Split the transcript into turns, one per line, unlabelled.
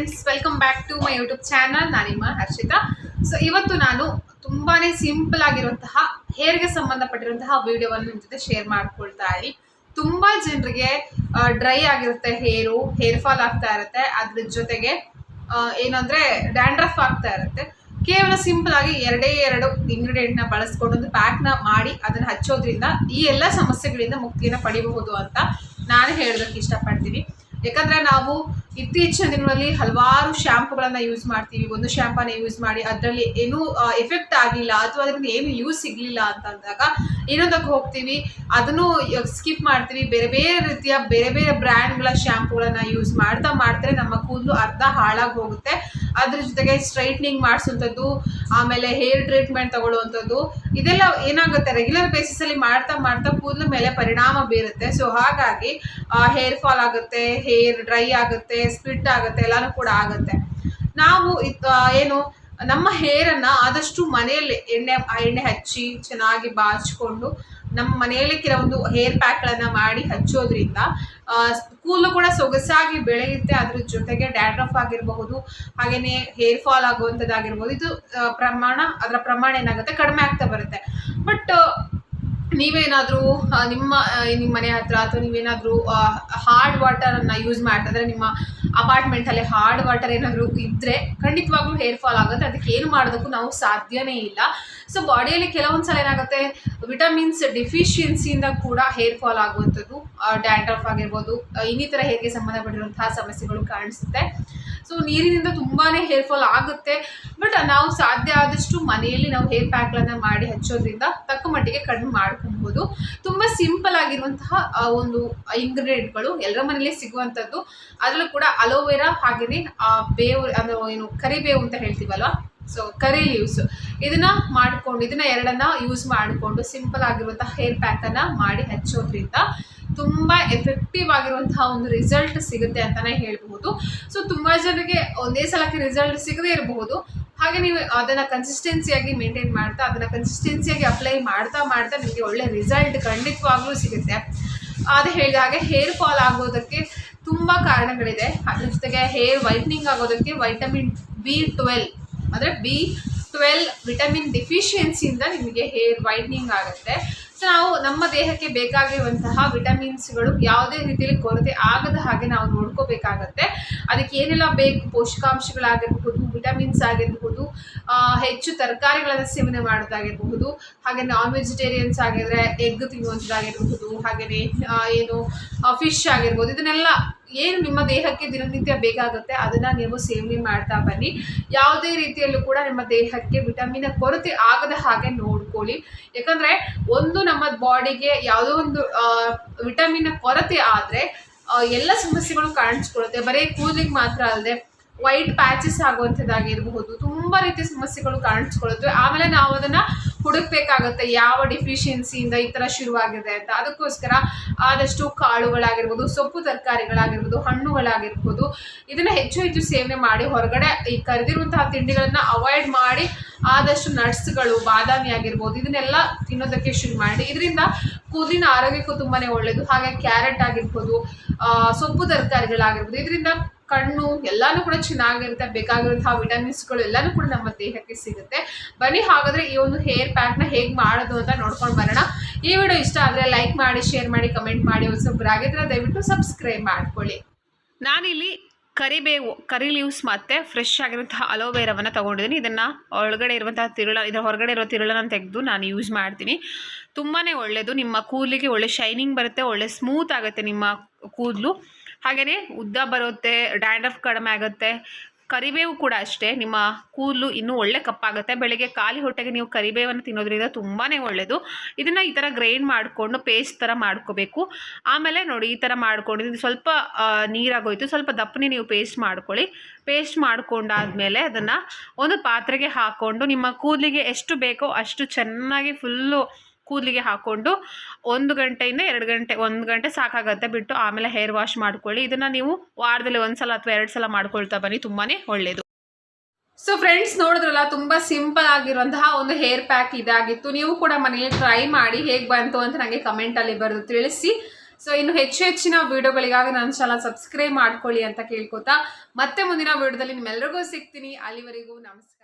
Friends welcome back to my YouTube channel ನಾನಿಮ್ಮ Harshita. So ಇವತ್ತು ನಾನು ತುಂಬಾನೇ ಸಿಂಪಲ್ ಆಗಿರುವಂತಹ ಹೇರ್ಗೆ ಸಂಬಂಧಪಟ್ಟಿರುವಂತಹ ವಿಡಿಯೋವನ್ನು ನಿಮ್ಮ ಜೊತೆ ಶೇರ್ ಮಾಡ್ಕೊಳ್ತಾ ಇದ್ದೀನಿ. ತುಂಬಾ ಜನರಿಗೆ ಡ್ರೈ ಆಗಿರುತ್ತೆ ಹೇರು ಹೇರ್ ಫಾಲ್ ಆಗ್ತಾ ಇರುತ್ತೆ. ಅದ್ರ ಜೊತೆಗೆ ಏನಂದ್ರೆ ಡ್ಯಾಂಡ್ರಫ್ ಆಗ್ತಾ ಇರುತ್ತೆ. ಕೇವಲ ಸಿಂಪಲ್ ಆಗಿ ಎರಡೇ ಎರಡು ಇಂಗ್ರೀಡಿಯೆಂಟ್ನ ಬಳಸ್ಕೊಂಡು ಒಂದು ಪ್ಯಾಕ್ನ ಮಾಡಿ ಅದನ್ನ ಹಚ್ಚೋದ್ರಿಂದ ಈ ಎಲ್ಲ ಸಮಸ್ಯೆಗಳಿಂದ ಮುಕ್ತಿಯನ್ನ ಪಡಿಬಹುದು ಅಂತ ನಾನು ಹೇಳೋದಕ್ಕೆ ಇಷ್ಟಪಡ್ತೀನಿ. ಯಾಕಂದ್ರೆ ನಾವು ಇತ್ತೀಚಿನ ದಿನಗಳಲ್ಲಿ ಹಲವಾರು ಶಾಂಪುಗಳನ್ನ ಯೂಸ್ ಮಾಡ್ತೀವಿ. ಒಂದು ಶ್ಯಾಂಪನ್ನ ಯೂಸ್ ಮಾಡಿ ಅದರಲ್ಲಿ ಏನೂ ಎಫೆಕ್ಟ್ ಆಗಿಲ್ಲ ಅಥವಾ ಅದರಿಂದ ಏನು ಯೂಸ್ ಸಿಗ್ಲಿಲ್ಲ ಅಂತ ಅಂದಾಗ ಇನ್ನೊಂದಕ್ಕೆ ಹೋಗ್ತೀವಿ. ಅದನ್ನು ಸ್ಕಿಪ್ ಮಾಡ್ತೀವಿ. ಬೇರೆ ಬೇರೆ ರೀತಿಯ ಬೇರೆ ಬೇರೆ ಬ್ರ್ಯಾಂಡ್ಗಳ ಶ್ಯಾಂಪುಗಳನ್ನು ಯೂಸ್ ಮಾಡ್ತಾ ಮಾಡ್ತಾರೆ. ನಮ್ಮ ಕೂದಲು ಅರ್ಧ ಹಾಳಾಗಿ ಹೋಗುತ್ತೆ. ಅದ್ರ ಜೊತೆಗೆ ಸ್ಟ್ರೈಟ್ನಿಂಗ್ ಮಾಡಿಸುವಂಥದ್ದು ಆಮೇಲೆ ಹೇರ್ ಟ್ರೀಟ್ಮೆಂಟ್ ತಗೊಳ್ಳುವಂಥದ್ದು ಇದೆಲ್ಲ ಏನಾಗುತ್ತೆ ರೆಗ್ಯುಲರ್ ಬೇಸಿಸ್ ಅಲ್ಲಿ ಮಾಡ್ತಾ ಮಾಡ್ತಾ ಕೂದಲು ಮೇಲೆ ಪರಿಣಾಮ ಬೀರುತ್ತೆ. ಸೊ ಹಾಗಾಗಿ ಹೇರ್ ಫಾಲ್ ಆಗುತ್ತೆ ಹೇರ್ ಡ್ರೈ ಆಗುತ್ತೆ ಸ್ಪ್ಲಿಟ್ ಆಗುತ್ತೆ, ಎಲ್ಲಾನು ಕೂಡ ಆಗುತ್ತೆ. ನಾವು ಏನು, ನಮ್ಮ ಹೇರನ್ನು ಆದಷ್ಟು ಮನೆಯಲ್ಲಿ ಎಣ್ಣೆ ಎಣ್ಣೆ ಹಚ್ಚಿ ಚೆನ್ನಾಗಿ ಬಾಚ್ಕೊಂಡು ನಮ್ಮ ಮನೆಯಲ್ಲಿ ಕೆಲವೊಂದು ಹೇರ್ ಪ್ಯಾಕ್ಗಳನ್ನ ಮಾಡಿ ಹಚ್ಚೋದ್ರಿಂದ ಕೂದಲು ಕೂಡ ಸೊಗಸಾಗಿ ಬೆಳೆಯುತ್ತೆ. ಅದ್ರ ಜೊತೆಗೆ ಡ್ಯಾಂಡ್ರಫ್ ಆಗಿರಬಹುದು, ಹಾಗೇನೆ ಹೇರ್ ಫಾಲ್ ಆಗುವಂಥದ್ದಾಗಿರ್ಬೋದು ಇದು ಪ್ರಮಾಣ, ಅದರ ಪ್ರಮಾಣ ಏನಾಗುತ್ತೆ? ಕಡಿಮೆ ಆಗ್ತಾ ಬರುತ್ತೆ. ಬಟ್ ನೀವೇನಾದರೂ ನಿಮ್ಮ ನಿಮ್ಮ ಮನೆ ಹತ್ರ ಅಥವಾ ನೀವೇನಾದರೂ ಹಾರ್ಡ್ ವಾಟರನ್ನು ಯೂಸ್ ಮಾಡ್ತಿದ್ರೆ ನಿಮ್ಮ ಅಪಾರ್ಟ್ಮೆಂಟಲ್ಲಿ ಹಾರ್ಡ್ ವಾಟರ್ ಏನಾದರೂ ಇದ್ದರೆ ಖಂಡಿತವಾಗ್ಲೂ ಹೇರ್ ಫಾಲ್ ಆಗುತ್ತೆ. ಅದಕ್ಕೆ ಏನು ಮಾಡೋದಕ್ಕೂ ನಾವು ಸಾಧ್ಯನೇ ಇಲ್ಲ. ಸೊ ಬಾಡಿಯಲ್ಲಿ ಕೆಲವೊಂದು ಸಲ ಏನಾಗುತ್ತೆ ವಿಟಮಿನ್ಸ್ ಡೆಫಿಷಿಯನ್ಸಿಯಿಂದ ಕೂಡ ಹೇರ್ ಫಾಲ್ ಆಗುವಂಥದ್ದು ಡ್ಯಾಂಡ್ರಫ್ ಆಗಿರ್ಬೋದು ಇನ್ನಿತರ ಹೇರ್ಗೆ ಸಂಬಂಧಪಟ್ಟಿರುವಂತಹ ಸಮಸ್ಯೆಗಳು ಕಾಣಿಸುತ್ತೆ. ಸೊ ನೀರಿನಿಂದ ತುಂಬಾ ಹೇರ್ ಫಾಲ್ ಆಗುತ್ತೆ. ಬಟ್ ನಾವು ಸಾಧ್ಯ ಆದಷ್ಟು ಮನೆಯಲ್ಲಿ ನಾವು ಹೇರ್ ಪ್ಯಾಕ್ಗಳನ್ನು ಮಾಡಿ ಹಚ್ಚೋದ್ರಿಂದ ತಕ್ಕ ಮಟ್ಟಿಗೆ ಕಡಿಮೆ ಮಾಡ್ಕೊಬಹುದು. ತುಂಬಾ ಸಿಂಪಲ್ ಆಗಿರುವಂತಹ ಒಂದು ಇಂಗ್ರೀಡಿಯೆಂಟ್ಗಳು ಎಲ್ಲರ ಮನೇಲಿ ಸಿಗುವಂಥದ್ದು. ಅದರಲ್ಲೂ ಕೂಡ ಅಲೋವೆರಾ ಹಾಗೆಯೇ ಆ, ಬೇವು ಅದು ಏನು ಕರಿಬೇವು ಅಂತ ಹೇಳ್ತೀವಲ್ವ? ಸೊ ಕರಿ ಲೀವ್ಸ್ ಇದನ್ನ ಮಾಡಿಕೊಂಡು, ಇದನ್ನ ಎರಡನ್ನ ಯೂಸ್ ಮಾಡಿಕೊಂಡು ಸಿಂಪಲ್ ಆಗಿರುವಂತಹ ಹೇರ್ ಪ್ಯಾಕ್ ಅನ್ನ ಮಾಡಿ ಹಚ್ಚೋದ್ರಿಂದ ತುಂಬಾ ಎಫೆಕ್ಟಿವ್ ಆಗಿರುವಂತಹ ಒಂದು ರಿಸಲ್ಟ್ ಸಿಗುತ್ತೆ ಅಂತಾನೆ ಹೇಳ್ಬಹುದು. ಸೊ ತುಂಬಾ ಜನರಿಗೆ ಒಂದೇ ಸಲಕ್ಕೆ ರಿಸಲ್ಟ್ ಸಿಗದೇ ಇರಬಹುದು. ಹಾಗೆ ನೀವು ಅದನ್ನು ಕನ್ಸಿಸ್ಟೆನ್ಸಿಯಾಗಿ ಮೇಂಟೈನ್ ಮಾಡ್ತಾ, ಅದನ್ನು ಕನ್ಸಿಸ್ಟೆನ್ಸಿಯಾಗಿ ಅಪ್ಲೈ ಮಾಡ್ತಾ ಮಾಡ್ತಾ ನಿಮಗೆ ಒಳ್ಳೆ ರಿಸಲ್ಟ್ ಖಂಡಿತವಾಗ್ಲೂ ಸಿಗುತ್ತೆ. ಅದು ಹೇಳಿದ ಹಾಗೆ ಹೇರ್ ಫಾಲ್ ಆಗೋದಕ್ಕೆ ತುಂಬ ಕಾರಣಗಳಿದೆ. ಅದ್ರ ಜೊತೆಗೆ ಹೇರ್ ವೈಟ್ನಿಂಗ್ ಆಗೋದಕ್ಕೆ ವೈಟಮಿನ್ ಬಿ ಟ್ವೆಲ್ ಅಂದರೆ ಬಿ ಟ್ವೆಲ್ ವಿಟಮಿನ್ ಡಿಫಿಷಿಯನ್ಸಿಯಿಂದ ನಿಮಗೆ ಹೇರ್ ವೈಟ್ನಿಂಗ್ ಆಗುತ್ತೆ. ಸೊ ನಾವು ನಮ್ಮ ದೇಹಕ್ಕೆ ಬೇಕಾಗಿರುವಂತಹ ವಿಟಮಿನ್ಸ್ಗಳು ಯಾವುದೇ ರೀತಿಯಲ್ಲಿ ಕೊರತೆ ಆಗದ ಹಾಗೆ ನಾವು ನೋಡ್ಕೋಬೇಕಾಗತ್ತೆ. ಅದಕ್ಕೆ ಏನೆಲ್ಲ ಬೇಕು? ಪೋಷಕಾಂಶಗಳಾಗಿರಬಹುದು ವಿಟಮಿನ್ಸ್ ಆಗಿರಬಹುದು ಹೆಚ್ಚು ತರಕಾರಿಗಳನ್ನು ಸೇವನೆ ಮಾಡೋದಾಗಿರಬಹುದು, ಹಾಗೆ ನಾನ್ ವೆಜಿಟೇರಿಯನ್ಸ್ ಆಗಿದ್ರೆ ಎಗ್ ತಿನ್ನುವಂಥದ್ದಾಗಿರಬಹುದು ಹಾಗೆಯೇ ಏನು ಫಿಶ್ ಆಗಿರ್ಬೋದು, ಇದನ್ನೆಲ್ಲ ಏನು ನಿಮ್ಮ ದೇಹಕ್ಕೆ ದಿನನಿತ್ಯ ಬೇಕಾಗುತ್ತೆ ಅದನ್ನು ನೀವು ಸೇವನೆ ಮಾಡ್ತಾ ಬನ್ನಿ. ಯಾವುದೇ ರೀತಿಯಲ್ಲೂ ಕೂಡ ನಿಮ್ಮ ದೇಹಕ್ಕೆ ವಿಟಮಿನ್ ಕೊರತೆ ಆಗದ ಹಾಗೆ ನೋಡ್ಕೊಳ್ಳಿ. ಯಾಕಂದರೆ ಒಂದು ನಮ್ಮ ಬಾಡಿಗೆ ಯಾವುದೋ ಒಂದು ವಿಟಮಿನ್ ಕೊರತೆ ಆದರೆ ಎಲ್ಲ ಸಮಸ್ಯೆಗಳು ಕಾಣಿಸ್ಕೊಳ್ಳುತ್ತೆ. ಬರೀ ಕೂದಲಿಗೆ ಮಾತ್ರ ಅಲ್ಲದೆ ವೈಟ್ ಪ್ಯಾಚಸ್ ಆಗುವಂಥದ್ದಾಗಿರಬಹುದು. ತುಂಬ ರೀತಿಯ ಸಮಸ್ಯೆಗಳು ಕಾಣಿಸ್ಕೊಳ್ಳುತ್ತವೆ ಆಮೇಲೆ ನಾವು ಅದನ್ನ ಹುಡುಕ್ಬೇಕಾಗುತ್ತೆ ಯಾವ ಡಿಫಿಷಿಯನ್ಸಿಯಿಂದ ಈ ಥರ ಶುರುವಾಗಿದೆ ಅಂತ. ಅದಕ್ಕೋಸ್ಕರ ಆದಷ್ಟು ಕಾಳುಗಳಾಗಿರ್ಬೋದು, ಸೊಪ್ಪು ತರಕಾರಿಗಳಾಗಿರ್ಬೋದು, ಹಣ್ಣುಗಳಾಗಿರ್ಬೋದು, ಇದನ್ನು ಹೆಚ್ಚು ಹೆಚ್ಚು ಸೇವನೆ ಮಾಡಿ ಹೊರಗಡೆ ಈ ಕರೆದಿರುವಂತಹ ತಿಂಡಿಗಳನ್ನು ಅವಾಯ್ಡ್ ಮಾಡಿ ಆದಷ್ಟು ನಟ್ಸ್ಗಳು ಬಾದಾಮಿ ಆಗಿರ್ಬೋದು, ಇದನ್ನೆಲ್ಲ ತಿನ್ನೋದಕ್ಕೆ ಶುರು ಮಾಡಿ. ಇದರಿಂದ ಕೂದಲಿನ ಆರೋಗ್ಯಕ್ಕೂ ತುಂಬಾ ಒಳ್ಳೆಯದು ಹಾಗೆ ಕ್ಯಾರೆಟ್ ಆಗಿರ್ಬೋದು ಸೊಪ್ಪು ತರಕಾರಿಗಳಾಗಿರ್ಬೋದು, ಇದರಿಂದ ಕಣ್ಣು ಎಲ್ಲಾನು ಕೂಡ ಚೆನ್ನಾಗಿರುತ್ತೆ, ಬೇಕಾಗಿರುವಂತಹ ವಿಟಮಿನ್ಸ್ಗಳು ಎಲ್ಲಾನು ಕೂಡ ನಮ್ಮ ದೇಹಕ್ಕೆ ಸಿಗುತ್ತೆ. ಬನ್ನಿ, ಹಾಗಾದ್ರೆ ಈ ಒಂದು ಹೇರ್ ಪ್ಯಾಕ್ನ ಹೇಗೆ ಮಾಡೋದು ಅಂತ ನೋಡ್ಕೊಂಡು ಬರೋಣ. ಈ ವಿಡಿಯೋ ಇಷ್ಟ ಆದರೆ ಲೈಕ್ ಮಾಡಿ ಶೇರ್ ಮಾಡಿ ಕಮೆಂಟ್ ಮಾಡಿ ಹೊಸೊಬ್ಬರಾಗಿದ್ರೆ ದಯವಿಟ್ಟು ಸಬ್ಸ್ಕ್ರೈಬ್ ಮಾಡ್ಕೊಳ್ಳಿ. ನಾನಿಲ್ಲಿ ಕರಿಬೇವು ಕರಿ ಲೀವ್ಸ್ ಮತ್ತು ಫ್ರೆಶ್ ಆಗಿರುವಂತಹ ಅಲೋವೆರಾವನ್ನು ತೊಗೊಂಡಿದ್ದೀನಿ. ಇದನ್ನು ಒಳಗಡೆ ಇರುವಂತಹ ತಿರುಳ, ಇದರ ಹೊರಗಡೆ ಇರೋ ತಿರುಳನ್ನು ತೆಗೆದು ನಾನು ಯೂಸ್ ಮಾಡ್ತೀನಿ. ತುಂಬಾ ಒಳ್ಳೆಯದು ನಿಮ್ಮ ಕೂದಲಿಗೆ ಒಳ್ಳೆ ಶೈನಿಂಗ್ ಬರುತ್ತೆ, ಒಳ್ಳೆ ಸ್ಮೂತ್ ಆಗುತ್ತೆ ನಿಮ್ಮ ಕೂದಲು. ಹಾಗೆಯೇ ಉದ್ದ ಬರುತ್ತೆ ಡ್ಯಾಂಡ್ರಫ್ ಕಡಿಮೆ ಆಗುತ್ತೆ. ಕರಿಬೇವು ಕೂಡ ಅಷ್ಟೇ, ನಿಮ್ಮ ಕೂದಲು ಇನ್ನೂ ಒಳ್ಳೆ ಕಪ್ಪಾಗುತ್ತೆ. ಬೆಳಗ್ಗೆ ಖಾಲಿ ಹೊಟ್ಟೆಗೆ ನೀವು ಕರಿಬೇವನ್ನು ತಿನ್ನೋದ್ರಿಂದ ತುಂಬಾ ಒಳ್ಳೆಯದು ಇದನ್ನು ಈ ಥರ ಗ್ರೈಂಡ್ ಮಾಡಿಕೊಂಡು ಪೇಸ್ಟ್ ಥರ ಮಾಡ್ಕೋಬೇಕು. ಆಮೇಲೆ ನೋಡಿ ಈ ಥರ ಮಾಡ್ಕೊಂಡು, ಇದು ಸ್ವಲ್ಪ ನೀರಾಗೋಯಿತು. ಸ್ವಲ್ಪ ದಪ್ಪನೆ ನೀವು ಪೇಸ್ಟ್ ಮಾಡ್ಕೊಳ್ಳಿ. ಪೇಸ್ಟ್ ಮಾಡ್ಕೊಂಡಾದಮೇಲೆ ಅದನ್ನು ಒಂದು ಪಾತ್ರೆಗೆ ಹಾಕ್ಕೊಂಡು ನಿಮ್ಮ ಕೂದಲಿಗೆ ಎಷ್ಟು ಬೇಕೋ ಅಷ್ಟು ಚೆನ್ನಾಗಿ ಫುಲ್ಲು ಕೂದಲಿಗೆ ಹಾಕ್ಕೊಂಡು ಒಂದು ಗಂಟೆಯಿಂದ ಎರಡು ಗಂಟೆ, ಒಂದು ಗಂಟೆ ಸಾಕಾಗತ್ತೆ ಬಿಟ್ಟು ಆಮೇಲೆ ಹೇರ್ ವಾಶ್ ಮಾಡ್ಕೊಳ್ಳಿ. ಇದನ್ನು ನೀವು ವಾರದಲ್ಲಿ ಒಂದ್ಸಲ ಅಥವಾ ಎರಡು ಸಲ ಮಾಡ್ಕೊಳ್ತಾ ಬನ್ನಿ ತುಂಬಾ ಒಳ್ಳೆಯದು ಸೊ ಫ್ರೆಂಡ್ಸ್ ನೋಡಿದ್ರಲ್ಲ, ತುಂಬ ಸಿಂಪಲ್ ಆಗಿರುವಂತಹ ಒಂದು ಹೇರ್ ಪ್ಯಾಕ್ ಇದಾಗಿತ್ತು. ನೀವು ಕೂಡ ಮನೆಯಲ್ಲಿ ಟ್ರೈ ಮಾಡಿ ಹೇಗೆ ಬಂತು ಅಂತ ನನಗೆ ಕಮೆಂಟಲ್ಲಿ ಬರೆದು ತಿಳಿಸಿ. ಸೊ ಇನ್ನು ಹೆಚ್ಚು ಹೆಚ್ಚಿನ ವಿಡಿಯೋಗಳಿಗಾಗಿ ನನ್ನ ಚಾನಲ್ ಸಬ್ಸ್ಕ್ರೈಬ್ ಮಾಡ್ಕೊಳ್ಳಿ ಅಂತ ಕೇಳ್ಕೊತಾ, ಮತ್ತೆ ಮುಂದಿನ ವಿಡಿಯೋದಲ್ಲಿ ನಿಮ್ಮೆಲ್ಲರಿಗೂ ಸಿಗ್ತೀನಿ. ಅಲ್ಲಿವರೆಗೂ ನಮಸ್ಕಾರ.